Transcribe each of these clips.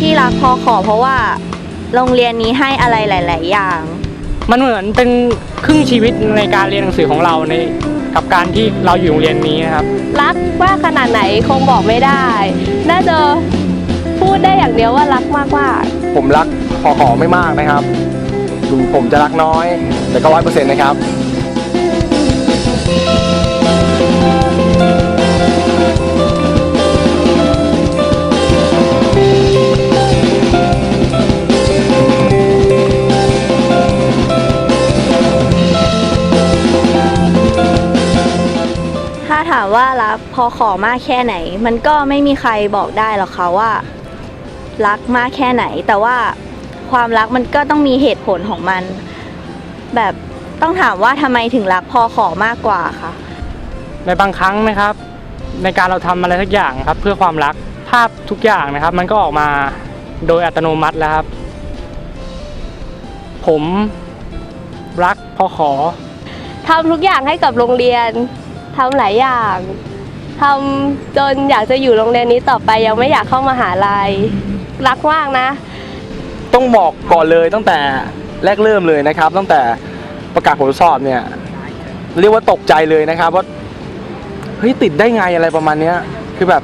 ที่รักพอขอเพราะว่า โรงเรียนนี้ให้อะไรหลาย ๆ อย่าง มันเหมือนเป็นครึ่งชีวิตในการเรียนหนังสือของเราในกับการที่เราอยู่โรงเรียนนี้นะครับ รักมากขนาดไหนคงบอกไม่ได้ น่าจะพูดได้อย่างเดียวว่ารักมากมากๆผมรักพอขอไม่มากนะครับถึงผมจะรักน้อย แต่ก็ร้อยเปอร์เซ็นต์นะครับ พอขอมากแค่ไหน มันก็ไม่มีใครบอกได้หรอกค่ะว่า รักมากแค่ไหน แต่ว่าความรักมันก็ต้องมีเหตุผลของมัน แบบต้องถามว่าทำไมถึงรักพอขอมากกว่าค่ะ ในบางครั้งนะครับ ในการเราทำอะไรสักอย่างครับ เพื่อความรักภาพทุกอย่างนะครับ มันก็ออกมาโดยอัตโนมัติแล้วครับ ผมรักพอขอ ทำทุกอย่างให้กับโรงเรียน ทำหลายอย่าง ทำจนอยากจะอยู่โรงเรียนนี้ต่อไปยังไม่อยากเข้ามาหาลัยรักมากนะ ต้องบอกก่อนเลยตั้งแต่แรกเริ่มเลยนะครับ ตั้งแต่ประกาศผลสอบเนี่ย เรียกว่าตกใจเลยนะครับว่าเฮ้ยติดได้ไงอะไรประมาณเนี้ย คือแบบ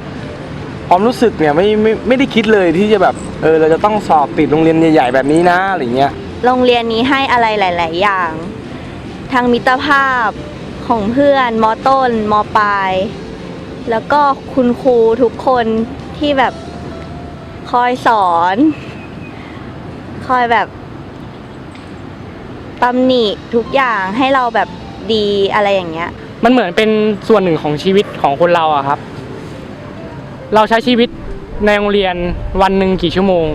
ความรู้สึกเนี่ยไม่ไม่ไม่ได้คิดเลยที่จะแบบเออเราจะต้องสอบติดโรงเรียนใหญ่ ๆ แบบนี้นะอะไรเงี้ยโรงเรียนนี้ให้อะไรหลาย ๆ อย่าง ทางมิตรภาพของเพื่อนมอต้นมอปลาย แล้วก็คุณครูทุกคนที่แบบคอยสอน คอยแบบตำหนิทุกอย่างให้เราแบบดีอะไรอย่างเงี้ย มันเหมือนเป็นส่วนหนึ่งของชีวิตของคนเราอะครับ เราใช้ชีวิตในโรงเรียนวันหนึ่งกี่ชั่วโมง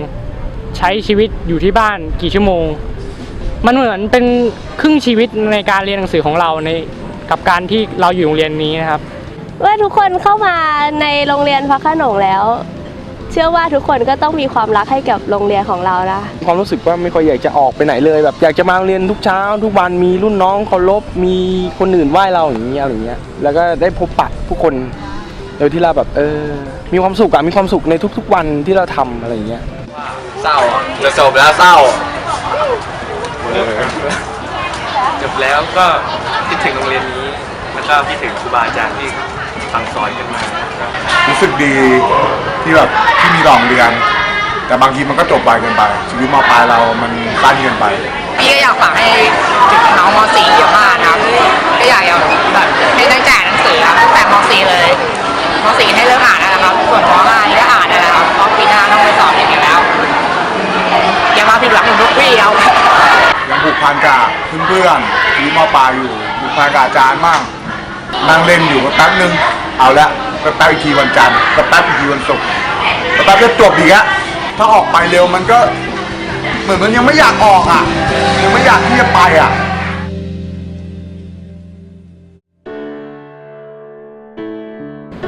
ใช้ชีวิตอยู่ที่บ้านกี่ชั่วโมง มันเหมือนเป็นครึ่งชีวิตในการเรียนหนังสือของเราในกับการที่เราอยู่โรงเรียนนี้นะครับ เมื่อทุกคนเข้ามาในโรงเรียนพระโขนงแล้ว เชื่อว่าทุกคนก็ต้องมีความรักให้กับโรงเรียนของเรานะความรู้สึกว่าไม่ค่อยอยากจะออกไปไหนเลยแบบอยากจะมาโรงเรียนทุกเช้า ทุกวันมีรุ่นน้องเคารพมีคนอื่นไหว้เราอย่างเงี้ยอะไรเงี้ยแล้วก็ได้พบปะผู้คนโดยที่เราแบบเออ มีความสุขอะมีความสุขในทุก ๆ วันที่เราทำอะไรเงี้ย เศร้าอะจะจบแล้วเศร้าจบแล้วก็คิดถึงโรงเรียนนี้ แล้วก็คิดถึงครูบาอาจารย์ที่ สั่งสอนกันมารู้สึกดีที่แบบที่มีโรงเรียน แต่บางทีมันก็จบไปเกินไป ชีวิตมปลายเรามันสั้นเกินไป พี่ก็อยากฝากให้ถึงน้องม .4 เยอะมากนะครับก็อยากอยากแบบให้ตั้งใจอ่านหนังสือครับตั้งแต่ม .4 เลยม .4 ให้เริ่มอ่านได้แล้วครับ ส่วนม .5 นี่ก็อ่านได้แล้วครับเพราะปีหน้าต้องไปสอบเรียนกันแล้วอย่ามาผิดหวังเหมือนทุกปีครับยังผูกพันกับเพื่อนๆชีวิตมปลายอยู่ผูกพันกับอาจารย์มาก นั่งเล่นอยู่ก็แป๊บนึงเอาละก็แป๊บอีกทีวันจันทร์ก็แป๊บอีกทีวันศุกร์ก็แป๊บจะจบอีกอะถ้าออกไปเร็วมันก็ เหมือนมันยังไม่อยากออกอะยังไม่อยากที่จะไปอะ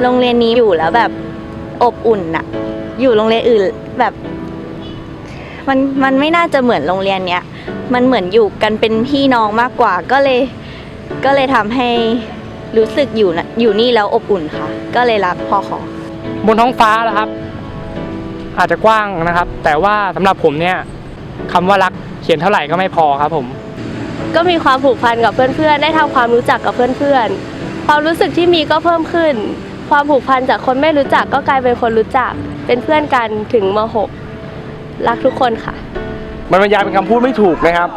โรงเรียนนี้อยู่แล้วแบบอบอุ่นอะอยู่โรงเรียนอื่นแบบ มันมันไม่น่าจะเหมือนโรงเรียนเนี้ย มันเหมือนอยู่กันเป็นพี่น้องมากกว่าก็เลย ก็เลยทำให้ รู้สึกอยู่นะอยู่นี่แล้วอบอุ่นค่ะ ก็เลยรักพอขอบนท้องฟ้าแล้วครับ อาจจะกว้างนะครับ แต่ว่าสำหรับผมเนี่ยคำว่ารักเขียนเท่าไหร่ก็ไม่พอครับผม ก็มีความผูกพันกับเพื่อนๆ ได้ทำความรู้จักกับเพื่อนๆ ความรู้สึกที่มีก็เพิ่มขึ้น ความผูกพันจากคนไม่รู้จักก็กลายเป็นคนรู้จัก เป็นเพื่อนกันถึงม .6 รักทุกคนค่ะ มันบรรยายเป็นคำพูดไม่ถูกนะครับ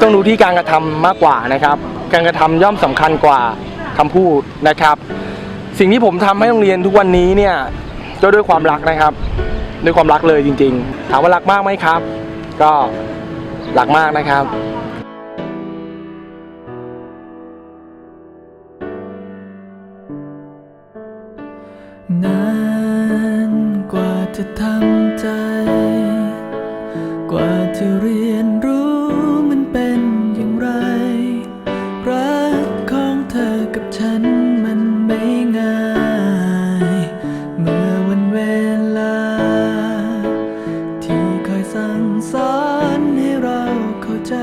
ต้องดูที่การกระทำมากกว่านะครับ การกระทำย่อมสำคัญกว่า คำพูดนะครับ สิ่งที่ผมทำให้โรงเรียนทุกวันนี้เนี่ยก็ด้วยความรักนะครับ ด้วยความรักเลยจริง ๆ ถามว่ารักมากไหมครับ ก็รักมากนะครับนานกว่าจะทำใจ กว่าจะเรียนรู้ ฉันมันไม่ง่าย เมื่อวันเวลา ที่คอยสั่งสอนให้เราเข้าใจ